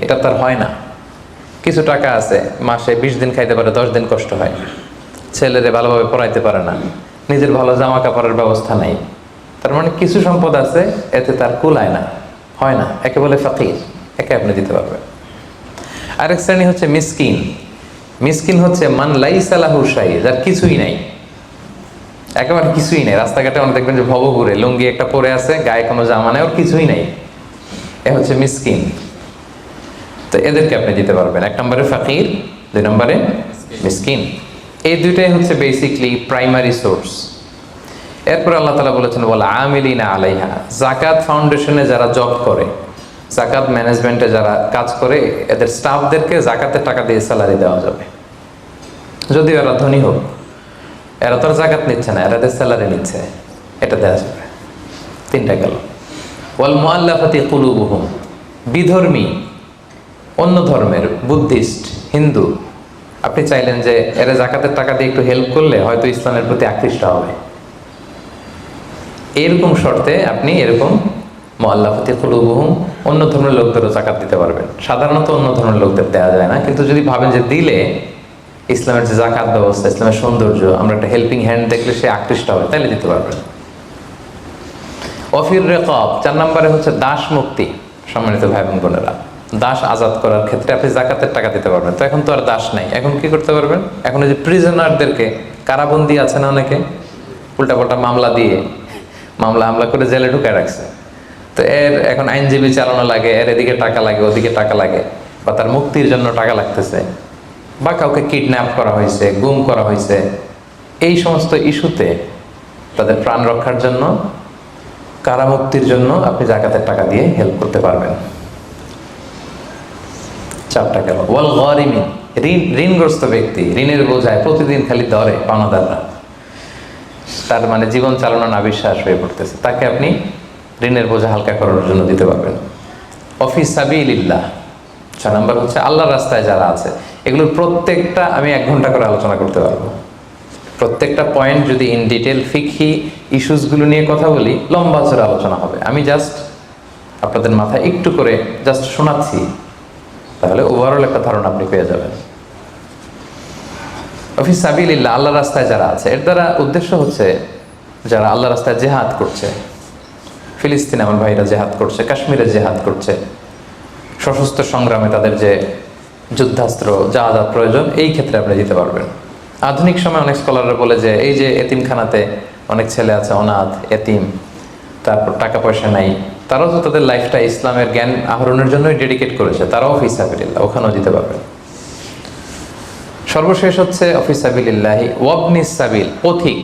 এটা তার হয় না। কিছু টাকা আছে, মাসে বিশ দিন খাইতে পারে, দশ দিন কষ্ট হয়। ছেলেরে ভালোভাবে পড়াইতে পারে না। নিজের ভালো জামা কাপড়ের ব্যবস্থা নেই। তার মানে কিছু সম্পদ আছে, এতে তার কুলায় না। হয় না। একে বলে ফকির। একে আপনি দিতে পারবেন। আরেক শ্রেণি হচ্ছে মিসকিন। মিসকিন হচ্ছে মান লাইসালাহু শাহী যার কিছুই নাই। একেবারে কিছুই নেই। রাস্তাঘাটে অনেক দেখবেন যে ভবঘুরে, লুঙ্গি একটা পরে আছে, গায়ে কোনো জামা নেই, ওর কিছুই নেই। এ হচ্ছে মিসকিন। তো এদেরকে আপনি দিতে পারবেন। এক নম্বরে ফাকির, দুই নম্বরে মিসকিন। এই দুইটাই হচ্ছে বেসিকলি প্রাইমারি সোর্স এরপর আল্লাহ তালা বলেছেন বলে আমিলিনা আলাইহা। জাকাত ফাউন্ডেশনে যারা জব করে জাকাত ম্যানেজমেন্টে যারা কাজ করে, এদের স্টাফদেরকে জাকাতের টাকা দিয়ে স্যালারি দেওয়া যাবে। যদিও এরা ধনী হোক, এরা তো জাকাত নিচ্ছে না, এরা স্যালারি নিচ্ছে। এটা দেওয়া যাবে। তিনটা গেল। ওয়াল মোয়াল্লাফাতি কুলুবুহুম। বিধর্মী অন্য ধর্মের, বুদ্ধিস্ট, হিন্দু। আপনি চাইলেন যে এরা জাকাতের টাকা দিয়ে একটু হেল্প করলে হয়তো ইসলামের প্রতি আকৃষ্ট হবে। এরকম শর্তে আপনি এরকম মোয়াল্লাফতি কুলুবুহুম অন্য ধর্মের লোকদেরও জাকাত দিতে পারবেন। সাধারণত অন্য ধর্মের লোকদের দেওয়া যায় না। কিন্তু যদি ভাবেন যে দিলে ইসলামের যে জাকাত ব্যবস্থা, ইসলামের সৌন্দর্য, আমরা একটা হেল্পিং হ্যান্ড দেখলে সে আকৃষ্ট হবে তাহলে দিতে পারবেন। অফির রেকব, চার নম্বরে হচ্ছে দাস মুক্তি, সম্মানিত ভাই বোন বোনেরা। দাস আজাদ করার ক্ষেত্রে আপনি জাকাতের টাকা দিতে পারবেন। তো এখন তো আর দাস নাই। এখন কি করতে পারবেন? এখন যে প্রিজনারদেরকে কারাবন্দি আছে না অনেকে? উল্টাপাল্টা মামলা দিয়ে, মামলা হামলা করে জেলে ঢুকে রাখছে। তো এর এখন আইনজীবী চালানো লাগে, এর এদিকে টাকা লাগে, ওদিকে টাকা লাগে, বা তার মুক্তির জন্য টাকা লাগতেছে। বা কাউকে কিডন্যাপ করা হয়েছে, গুম করা হয়েছে। এই সমস্ত ইস্যুতে তাদের প্রাণ রক্ষার জন্য, কারামুক্তির জন্য আপনি জাকাতের টাকা দিয়ে হেল্প করতে পারবেন। চারটা গেল ওয়াল গরিমিন। ঋণ ঋণগ্রস্ত ব্যক্তি ঋণের বোঝায় প্রতিদিন খালি ধরে পাওনাদাররা তার মানে জীবন চালানো না বিশ্বাস হয়ে পড়তেছে। তাকে আপনি ঋণের বোঝা হালকা করার জন্য দিতে পারবেন। অফিস সাবিলিল্লাহ। ছয় নম্বর হচ্ছে আল্লাহর রাস্তায় যারা আছে এগুলোর প্রত্যেকটা আমি এক ঘণ্টা করে আলোচনা করতে পারব। প্রত্যেকটা পয়েন্ট যদি ইন ডিটেল ফিকি ইস্যুসগুলো নিয়ে কথা বলি লম্বা চড়ে আলোচনা হবে। আমি জাস্ট আপনাদের মাথায় একটু করে জাস্ট শোনাচ্ছি। তাহলে ওভারঅল একটা ধারণা আপনি পেয়ে যাবেন। অফিস সাবিল্লাহ আল্লাহ রাস্তায় যারা আছে, এর দ্বারা উদ্দেশ্য হচ্ছে যারা আল্লাহ রাস্তায় জেহাদ করছে, ফিলিস্তিনে আমার ভাইরা জেহাদ করছে, কাশ্মীরে জেহাদ করছে, সশস্ত্র সংগ্রামে তাদের যে যুদ্ধাস্ত্র যা যা প্রয়োজন, এই ক্ষেত্রে আপনি দিতে পারবেন। আধুনিক সময় অনেক স্কলাররা বলে যে, এই যে এতিমখানাতে অনেক ছেলে আছে, অনাথ, এতিম, তারপর টাকা পয়সা নাই তারাও তো তাদের লাইফটা ইসলামের জ্ঞান আহরণের জন্যই ডেডিকেট করেছে, তারাও অফিস সাবিল্লাহ ওখানেও দিতে পারবেন সর্বশেষ হচ্ছে অফিস সাবিল্লাহি ওয়াবনিস সাবিল, পথিক।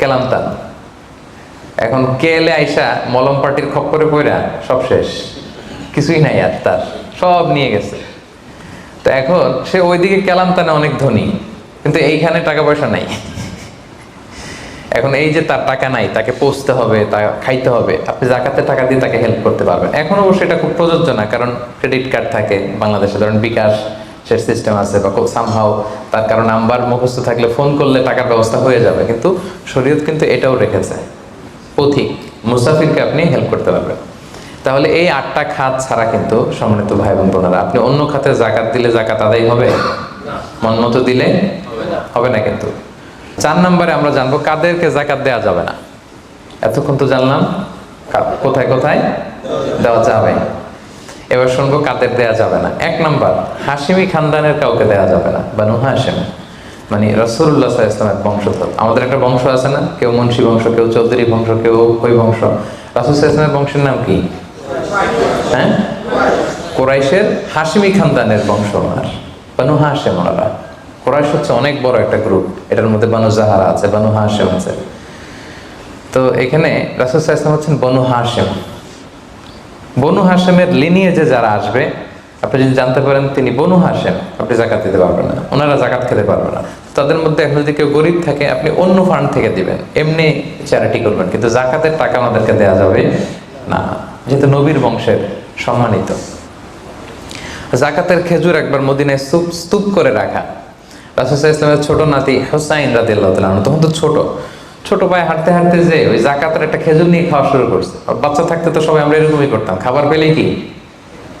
কেলান্তান এখন কেলে আইসা মলম পার্টির খপ্পরে পড়া সব শেষ। কিছুই নাই আর তার, সব নিয়ে গেছে। তো এখন সে ওইদিকে কেলান্তানে অনেক ধনী, কিন্তু এইখানে টাকা পয়সা নাই। এখন এই যে তার টাকা নাই তাকে পৌঁছতে হবে তা খাইতে হবে আপনি জাকাতের টাকা দিয়ে তাকে হেল্প করতে পারবেন। এখন অবশ্যই এটা খুব প্রযোজ্য না কারণ ক্রেডিট কার্ড থাকে বাংলাদেশে ধরেন বিকাশ সে সিস্টেম আছে বা খুব সামহাও তার কারণ নাম্বার মুখস্থ থাকলে ফোন করলে টাকার ব্যবস্থা হয়ে যাবে কিন্তু শরীয়ত কিন্তু এটাও রেখেছে। পথিক মুসাফিরকে আপনি হেল্প করতে পারবেন। তাহলে এই আটটা খাত ছাড়া কিন্তু সম্মানিত ভাই বোন বোনেরা আপনি অন্য খাতে জাকাত দিলে জাকাত আদায় হবে? মন মতো দিলে হবে না কিন্তু। চার নম্বরে আমরা জানব কাদেরকে জাকাত দেওয়া যাবে না। এতক্ষণ তো জানলাম কোথায় কোথায় দেওয়া যাবে। এবার শুনব কাদের দেওয়া যাবে না। এক নম্বর হাসিমি খানদানের কাউকে দেওয়া যাবে না। বানু হাসিম মানে রসুল্লাহ ইসলামের বংশধর। আমাদের একটা বংশ আছে না? কেউ মুন্সী বংশ, কেউ চৌধুরী বংশ, কেউ ওই বংশ। রাসুল ইসলামের বংশের নাম কি? হ্যাঁ? কোরাইশের হাসিমি খানদানের বংশ ওনার। বানু হাসেম ওনারা। কোরাইশ হচ্ছে অনেক বড় একটা গ্রুপ এটার মধ্যে বানু জাহারা আছে, বানু হাসেম আছে। তো এখানে রাসুল ইসলাম হচ্ছেন বনু হাসেম বনু হাসেমের লিনিয়েজে যারা আসবে, আপনি যদি জানতে পারেন তিনি বনু হাসেম আপনি জাকাত দিতে পারবেন না। ওনারা জাকাত খেতে পারবে না। তাদের মধ্যে এখন যদি কেউ গরিব থাকে, আপনি অন্য ফান্ড থেকে দিবেন। এমনি চ্যারিটি করবেন, কিন্তু জাকাতের টাকা আমাদেরকে দেওয়া যাবে না, যেহেতু নবীর বংশের সম্মানিত। জাকাতের খেজুর একবার মদিনায় স্তূপ স্তূপ করে রাখা। রাসুসাহ ইসলামের ছোট নাতি হোসাইন রাদি আল্লাহ তখন তো ছোট। ছোট পায়ে হাঁটতে হাঁটতে যে ওই জাকাতের একটা খেজুর নিয়ে খাওয়া শুরু করছে। বাচ্চা থাকতে তো সবাই আমরা এরকমই করতাম। খাবার পেলে কি?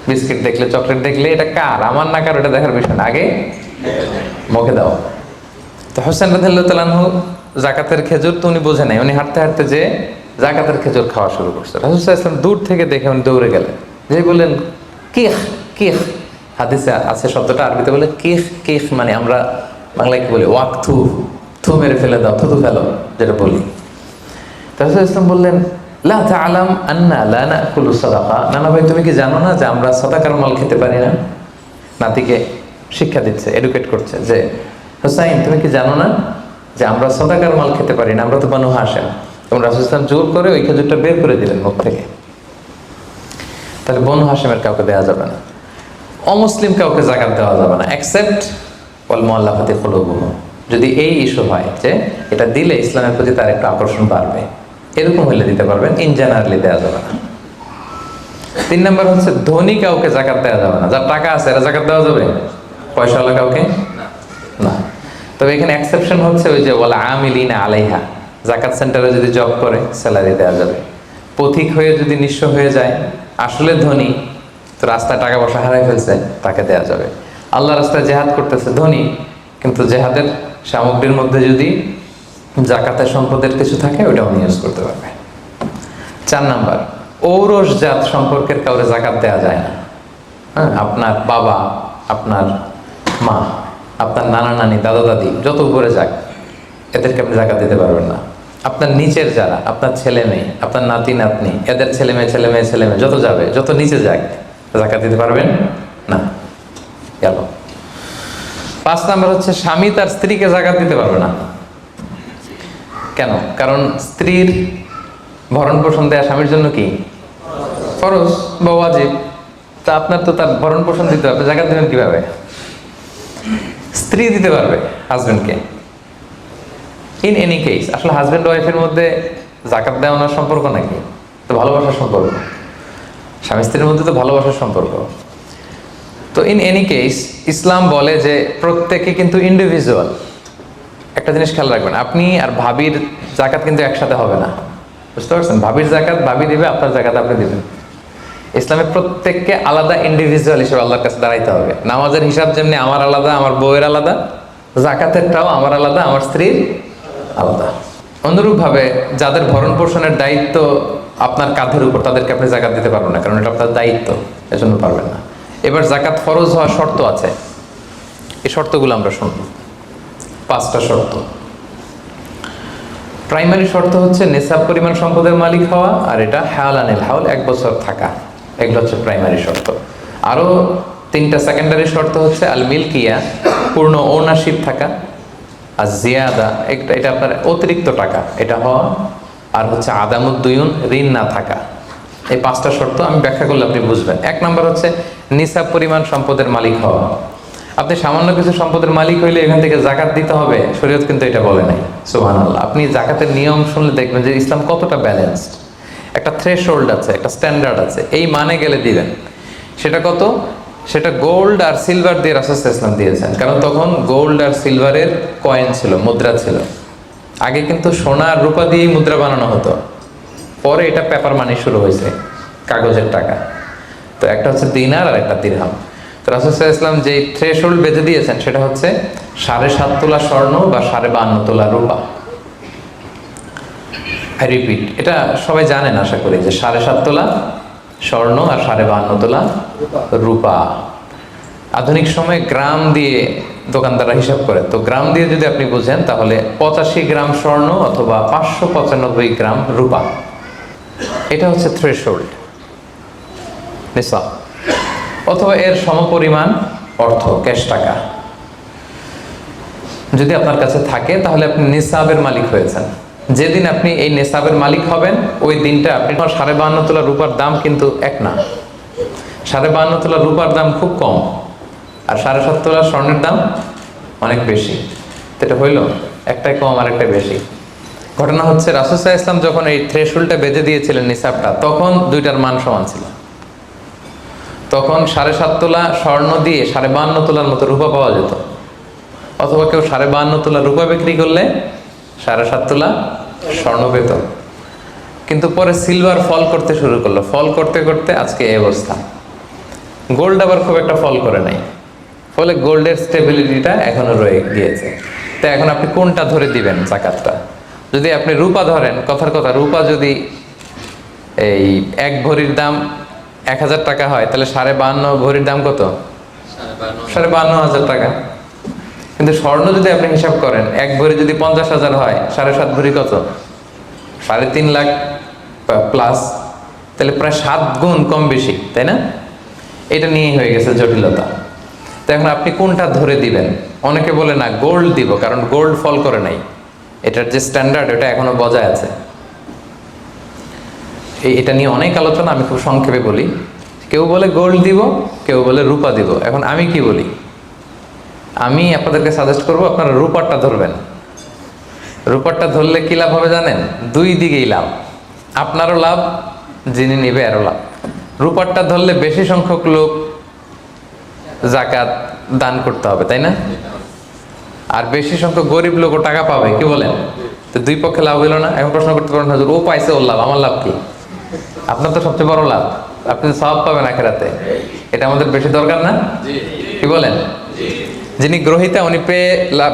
বিস্কিট দেখলে, চকলেট দেখলে, এটা কার? আমার না কার, ওটা দেখার বিষয় না। আগে মুখে দাও। তো হোসেন রাদিল্লাহ জাকাতের খেজুর তো উনি বোঝে নাই। উনি হাঁটতে হাঁটতে যে জাকাতের খেজুর খাওয়া শুরু করছে। রাসুল ইসলাম দূর থেকে দেখে উনি দৌড়ে গেলেন। যে বললেন, কিহ কিহ? হাদিসে আছে শব্দটা আরবিতে বলে, কিহ কিহ মানে আমরা বাংলায় কি বলি? ওয়াক থু থু মেরে ফেলে দাও থুতু ফেলো, যেটা বলি। রাসুল ইসলাম বললেন, লা তাআলাম আন্না লা নাকুলু সাদাকা। নানা ভাই, তুমি কি জানো না যে আমরা সাদাকার মাল খেতে পারি না? নাতিকে শিক্ষা দিচ্ছে এডুকেট করছে যে তুমি কি জানো না যে আমরা সদাকার মাল খেতে পারি না? আমরা তো বানু হাসেন এবং ইসলাম জোর করে ওই খেজুরটা বের করে দিলেন মুখ থেকে। তাহলে বনু হাসেমের কাউকে দেওয়া যাবে না। অমুসলিম কাউকে জাকাত দেওয়া যাবে না। অ্যাকসেপ্ট ওয়াল মোয়াল্লাফাতে কলুবুহু যদি এই ইস্যু হয় যে এটা দিলে ইসলামের প্রতি তার একটা আকর্ষণ বাড়বে, এরকম হলে দিতে পারবেন, ইন জেনারেলি দেওয়া যাবে না। তিন নম্বর হচ্ছে ধনী কাউকে জাকাত দেওয়া যাবে না। যার টাকা আছে, এরা জাকাত দেওয়া যাবে? পয়সাওয়ালা কাউকে? না। তবে এখানে এক্সেপশন হচ্ছে ওই যে বলা আমিলিনা আলাইহা। জাকাত সেন্টারে যদি জব করে স্যালারি দেওয়া যাবে। পথিক হয়ে যদি নিঃস্ব হয়ে যায়, আসলে ধনী, তো রাস্তায় টাকা পয়সা হারাই ফেলছে, তাকে দেওয়া যাবে। আল্লাহ রাস্তায় জেহাদ করতেছে, ধনী। কিন্তু জেহাদের সামগ্রীর মধ্যে যদি জাকাতের সম্পদের কিছু থাকে ওটা উনি ইউজ করতে পারবে। চার নাম্বার, ঔরস জাত সম্পর্কের কাউরে জাকাত দেওয়া যায় না। হ্যাঁ আপনার বাবা, আপনার মা, আপনার নানা নানি, দাদা দাদি, যত উপরে যাক, এদেরকে আপনি জাকাত দিতে পারবেন না। আপনার নিচের যারা, আপনার ছেলে মেয়ে, আপনার নাতি নাতনি, এদের ছেলে মেয়ে ছেলে মেয়ে ছেলে মেয়ে, যত যাবে, যত নিচে যাক, জাকাত দিতে পারবেন না গেল পাঁচ নাম্বার হচ্ছে, স্বামী তার স্ত্রীকে জাকাত দিতে পারবে না। কেন? কারণ স্ত্রীর ভরণ পোষণ দেয়া স্বামীর জন্য কি? ফরজ বা ওয়াজিব। তা আপনার তো তার ভরণ পোষণ দিতে হবে, জাকাত দেবেন কীভাবে? স্ত্রী দিতে পারবে হাজবেন্ডকে ইন এনি কেস আসলে হাজবেন্ড ওয়াইফের মধ্যে জাকাত দেওয়ানোর সম্পর্ক নাকি? তো ভালোবাসার সম্পর্ক। স্বামী স্ত্রীর মধ্যে তো ভালোবাসার সম্পর্ক। তো ইন এনি কেস ইসলাম বলে যে প্রত্যেকে কিন্তু ইন্ডিভিজুয়াল একটা জিনিস খেয়াল রাখবেন, আপনি আর ভাবির জাকাত কিন্তু একসাথে হবে না। বুঝতে পারছেন? ভাবির জাকাত, ভাবি দিবে, আপনার জাকাত আপনি দিবেন। ইসলামে প্রত্যেককে আলাদা ইন্ডিভিজুয়াল হিসেবে আল্লাহর কাছে দাঁড়াইতে হবে। নামাজের হিসাব যেমনি আমার আলাদা, আমার বউয়ের আলাদা, জাকাতেরটাও আমার আলাদা, আমার স্ত্রীর আলাদা। অনুরূপভাবে যাদের ভরণ পোষণের দায়িত্ব আপনার কাঁধের উপর, তাদেরকে আপনি জাকাত দিতে পারবেন না, কারণ এটা আপনার দায়িত্ব, এজন্য পারবেন না। এবার জাকাত ফরজ হওয়ার শর্ত আছে। এই শর্তগুলো আমরা শুনব। পাঁচটা শর্ত। প্রাইমারি শর্ত হচ্ছে নেশাব পরিমাণ সম্পদের মালিক হওয়া আর এটা হায়াল আনিল হাউল, এক বছর থাকা। এগুলো হচ্ছে প্রাইমারি শর্ত। আরও তিনটা সেকেন্ডারি শর্ত হচ্ছে আল মিল্কিয়া, পূর্ণ ওনারশিপ থাকা, আর জিয়াদা, একটা এটা আপনার অতিরিক্ত টাকা। এটা হওয়া আর হচ্ছে আদামুদ্দুয়ুন, ঋণ না থাকা। এই পাঁচটা শর্ত আমি ব্যাখ্যা করলে আপনি বুঝবেন। এক নম্বর হচ্ছে নিসাব পরিমাণ সম্পদের মালিক হওয়া। আপনি সামান্য কিছু সম্পদের মালিক হইলে এখান থেকে জাকাত দিতে হবে, শরীয়ত কিন্তু এটা বলে নাই। সুহান আল্লাহ আপনি জাকাতের নিয়ম শুনলে দেখবেন যে ইসলাম কতটা ব্যালেন্সড একটা থ্রেশ আছে, একটা স্ট্যান্ডার্ড আছে, এই মানে গেলে দিবেন। সেটা কত? সেটা গোল্ড আর সিলভার দিয়ে রাসুল ইসলাম দিয়েছেন। কারণ তখন গোল্ড আর সিলভারের কয়েন ছিল, মুদ্রা ছিল। আগে কিন্তু সোনা রূপা দিয়েই মুদ্রা বানানো হতো। পরে এটা পেপার মানি শুরু হয়েছে, কাগজের টাকা। তো একটা হচ্ছে দিনার আর একটা দিরহাম। তো রাসুল ইসলাম যে থ্রেশ হোল্ড বেঁধে দিয়েছেন সেটা হচ্ছে সাড়ে সাত তোলা স্বর্ণ বা সাড়ে বান্ন তোলা রূপা। আই রিপিট এটা সবাই জানেন আশা করি যে সাড়ে সাত তোলা স্বর্ণ আর সাড়ে বান্ন তোলা রূপা। আধুনিক সময়ে গ্রাম দিয়ে দোকানদাররা হিসাব করে। তো গ্রাম দিয়ে যদি আপনি বুঝেন, তাহলে পঁচাশি গ্রাম স্বর্ণ অথবা পাঁচশো পঁচানব্বই গ্রাম রূপা। এটা হচ্ছে থ্রেশ হোল্ড নিসা অথবা এর সমপরিমাণ অর্থ, ক্যাশ টাকা। যদি আপনার কাছে থাকে, তাহলে আপনি নিসাবের মালিক হয়েছেন। যেদিন আপনি এই নেশাবের মালিক হবেন, ওই দিনটা আপনি সাড়ে বাহান্ন তোলা রূপার দাম কিন্তু এক না। সাড়ে বাহান্ন তোলা রূপার দাম খুব কম, আর সাড়ে সাত তোলা স্বর্ণের দাম অনেক বেশি। এটা হইল একটাই কম আর একটাই বেশি। ঘটনা হচ্ছে রাসুসাহ ইসলাম যখন এই থ্রেশুলটা বেঁধে দিয়েছিলেন নিসাবটা, তখন দুইটার মান সমান ছিল। তখন সাড়ে সাত তোলা স্বর্ণ দিয়ে সাড়ে বাহান্ন তোলার মতো রূপা পাওয়া যেত। অথবা কেউ সাড়ে বাহান্ন তোলা রূপা বিক্রি করলে সাড়ে সাত তোলা স্বর্ণ পেত। কিন্তু পরে সিলভার ফল করতে শুরু করল। ফল করতে করতে আজকে এই অবস্থা। গোল্ড আবার খুব একটা ফল করে নাই। ফলে গোল্ডের স্টেবিলিটিটা এখনও রয়ে গিয়েছে। তো এখন আপনি কোনটা ধরে দিবেন জাকাতটা? যদি আপনি রূপা ধরেন, কথার কথা, রূপা যদি এই এক ভরির দাম এক হাজার টাকা হয়, তাহলে সাড়ে বাহান্ন ভরির দাম কত? সাড়ে বাহান্ন হাজার টাকা। কিন্তু স্বর্ণ যদি আপনি হিসাব করেন, এক ভরি যদি পঞ্চাশ হাজার হয়, সাড়ে সাত ভরি কত? সাড়ে তিন লাখ প্লাস তাহলে প্রায় সাত গুণ কম বেশি, তাই না? এটা নিয়েই হয়ে গেছে জটিলতা। তো এখন আপনি কোনটা ধরে দিবেন? অনেকে বলে না গোল্ড দিব, কারণ গোল্ড ফল করে নাই। এটার যে স্ট্যান্ডার্ড ওটা এখনও বজায় আছে। এই এটা নিয়ে অনেক আলোচনা আমি খুব সংক্ষেপে বলি। কেউ বলে গোল্ড দিব, কেউ বলে রূপা দিব। এখন আমি কি বলি? আমি আপনাদেরকে সাজেস্ট করব, আপনারা রূপারটা ধরবেন। রূপারটা ধরলে কী লাভ হবে জানেন? দুই দিকেই লাভ। আপনারও লাভ, যিনি নেবে আরও লাভ। রূপারটা ধরলে বেশি সংখ্যক লোক জাকাত দান করতে হবে, তাই না? আর বেশি সংখ্যক গরিব লোকও টাকা পাবে, কি বলেন? তো দুই পক্ষে লাভ হইল না। এখন প্রশ্ন করতে পারেন, হুজুর, ও পাইছে ওর লাভ, আমার লাভ কি? আপনার তো সবচেয়ে বড় লাভ। আপনি তো সব পাবেন আখেরাতে। এটা আমাদের বেশি দরকার না? কি বলেন? যিনি গ্রহিতা উনি পেয়ে লাভ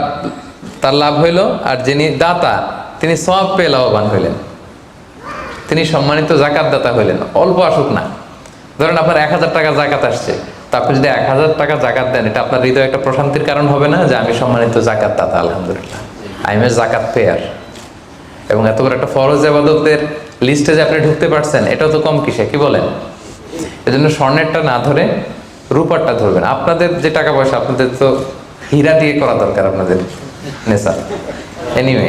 তার লাভ হইল আর যিনি দাতা তিনি সব পেয়ে লাভবান হইলেন। তিনি সম্মানিত জাকাত দাতা হইলেন। অল্প আসুক না। ধরেন আপনার এক হাজার টাকা জাকাত আসছে। তা আপনি যদি এক হাজার টাকা জাকাত দেন এটা আপনার হৃদয় একটা প্রশান্তির কারণ হবে না যে আমি সম্মানিত জাকাত দাতা আলহামদুলিল্লাহ। আই এম এ জাকাত পেয়ার। এবং এত বড় একটা ফরজ আবাদতের লিস্টে যে আপনি ঢুকতে পারছেন, এটাও তো কম কিসে, কি বলেন? এজন্য স্বর্ণেরটা না ধরে রূপারটা ধরবেন। আপনাদের যে টাকা পয়সা, আপনাদের তো হীরা দিয়ে করা দরকার আপনাদের। নেশা এনিওয়ে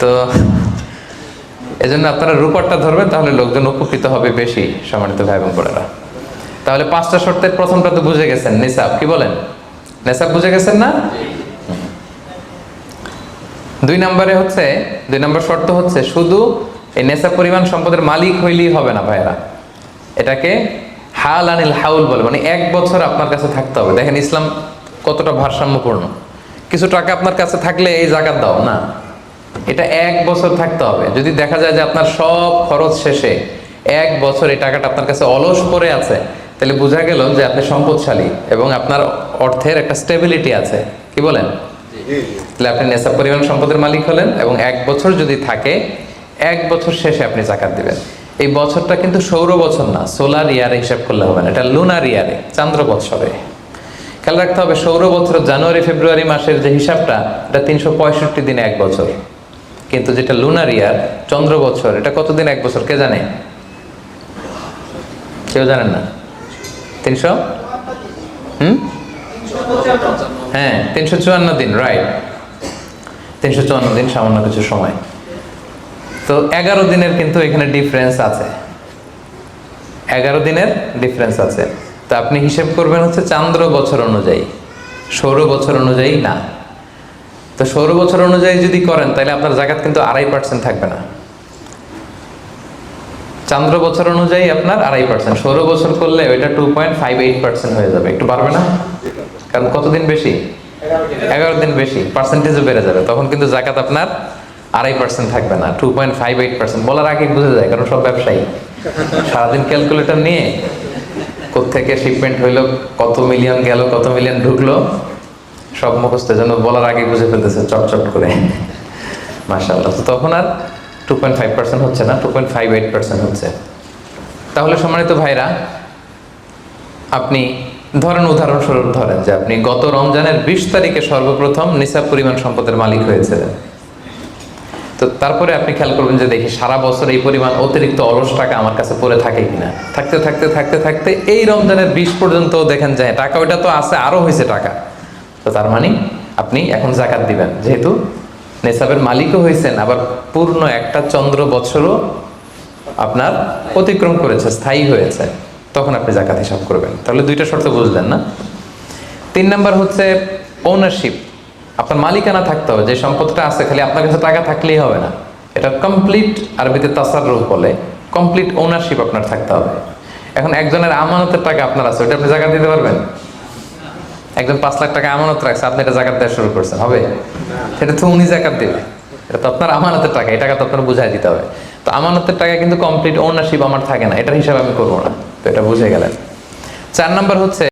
তো এজন্য আপনারা রূপারটা ধরবেন, তাহলে লোকজন উপকৃত হবে বেশি, সম্মানিত ভাই বোন বোনেরা। তাহলে পাঁচটা শর্তের প্রথমটা তো বুঝে গেছেন নিসাব কি বলেন? নেশাব বুঝে গেছেন না? দুই নম্বরে হচ্ছে, দুই নম্বর শর্ত হচ্ছে শুধু এই নেশা পরিমাণ সম্পদের মালিক হইলেই হবে না ভাইরা এটাকে হাল আনিল হাউল বলে মানে এক বছর আপনার কাছে থাকতে হবে। দেখেন ইসলাম কতটা ভারসাম্যপূর্ণ। কিছু টাকা আপনার কাছে থাকলে এই জাকাত দাও না। এটা এক বছর থাকতে হবে। যদি দেখা যায় যে আপনার সব খরচ শেষে এক বছর এই টাকাটা আপনার কাছে অলস পড়ে আছে তাহলে বোঝা গেল যে আপনি সম্পদশালী এবং আপনার অর্থের একটা স্টেবিলিটি আছে। কি বলেন? তাহলে আপনি নেশা পরিমাণ সম্পদের মালিক হলেন এবং এক বছর যদি থাকে এক বছর শেষে আপনি জাকাত দিবেন। এই বছরটা কিন্তু সৌর বছর না, সোলার ইয়ারে হিসাব করলে হবে না, এটা লুনার ইয়ারে চান্দ্র বৎসরে। খেয়াল রাখতে হবে, সৌর বছর জানুয়ারি, ফেব্রুয়ারি মাসের যে হিসাবটা, এটা তিনশো পঁয়ষট্টি দিনে এক বছর। কিন্তু যেটা লুনার ইয়ার চন্দ্র বছর, এটা কতদিন এক বছর, কে জানে? কেউ জানেন না? তিনশো? হুম? হ্যাঁ তিনশো চুয়ান্ন দিন রাইট তিনশো চুয়ান্ন দিন সামান্য কিছু সময়। তো এগারো দিনের কিন্তু এখানে ডিফারেন্স আছে। এগারো দিনের ডিফারেন্স আছে। তো আপনি হিসেব করবেন হচ্ছে চান্দ্র বছর অনুযায়ী। সৌর বছর অনুযায়ী না। তো সৌর বছর অনুযায়ী যদি করেন, তাহলে আপনার জাকাত কিন্তু আড়াই পার্সেন্ট থাকবে না। চান্দ্র বছর অনুযায়ী আপনার আড়াই পার্সেন্ট সৌর বছর করলে ওইটা two point five eight percent হয়ে যাবে। একটু পারবে না? কারণ কতদিন বেশি? এগারো দিন বেশি। পার্সেন্টেজও বেড়ে যাবে। তখন কিন্তু জাকাত আপনার আড়াই পার্সেন্ট থাকবে না two point five eight percent বলার আগে বুঝে যায়, কারণ সব ব্যবসায়ী। সারাদিন নিয়ে কোথেকে শিপমেন্ট হইল, কত মিলিয়ন গেল, কত মিলিয়ন ঢুকলো, সব মুখস্থ। যেন বলার আগে বুঝে ফেলতেছে, চটচট করে। তো তখন আর টু পয়েন্ট ফাইভ পার্সেন্ট হচ্ছে না two point five eight percent হচ্ছে। তাহলে সম্মানিত ভাইরা, আপনি ধরেন, উদাহরণস্বরূপ ধরেন যে আপনি গত রমজানের বিশ তারিখে সর্বপ্রথম নিসাব পরিমাণ সম্পদের মালিক হয়েছিলেন। তো তারপরে আপনি খেয়াল করবেন যে দেখি সারা বছর এই পরিমাণ অতিরিক্ত অলস টাকা আমার কাছে পড়ে থাকে কিনা। থাকতে থাকতে থাকতে থাকতে এই রমজানের বিশ পর্যন্ত দেখেন যায়, টাকা ওইটা তো আছে আরও হয়েছে টাকা। তো তার মানে আপনি এখন জাকাত দিবেন। যেহেতু নেশাবের মালিকও হয়েছেন, আবার পূর্ণ একটা চন্দ্র বছরও আপনার অতিক্রম করেছে, স্থায়ী হয়েছে। তখন আপনি জাকাত হিসাব করবেন। তাহলে দুইটা শর্ত বুঝলেন না? তিন নাম্বার হচ্ছে ওনারশিপ আপনার মালিকানা থাকতে হবে, যে সম্পদটা আছে, খালি আপনার কাছে টাকা থাকলেই হবে না। এটা কমপ্লিট আরবিতে তাসাররুফ বলে কমপ্লিট ওনারশিপ আপনার থাকতে হবে। এখন একজনের আমানতের টাকা আপনার আছে ওটা আপনি জাকাত দিতে পারবেন? একজন পাঁচ লাখ টাকা আমানত রাখছে, আপনি এটা জাকাত দেওয়া শুরু করছেন, হবে? সেটা তো উনি জাকাত দেবে। এটা তো আপনার আমানতের টাকা, এই টাকা তো আপনার বুঝাই দিতে হবে। তো আমানতের টাকা কিন্তু কমপ্লিট ওনারশিপ আমার থাকে না, এটার হিসাব আমি করব না। তো এটা বুঝে গেলেন। চার নাম্বার হচ্ছে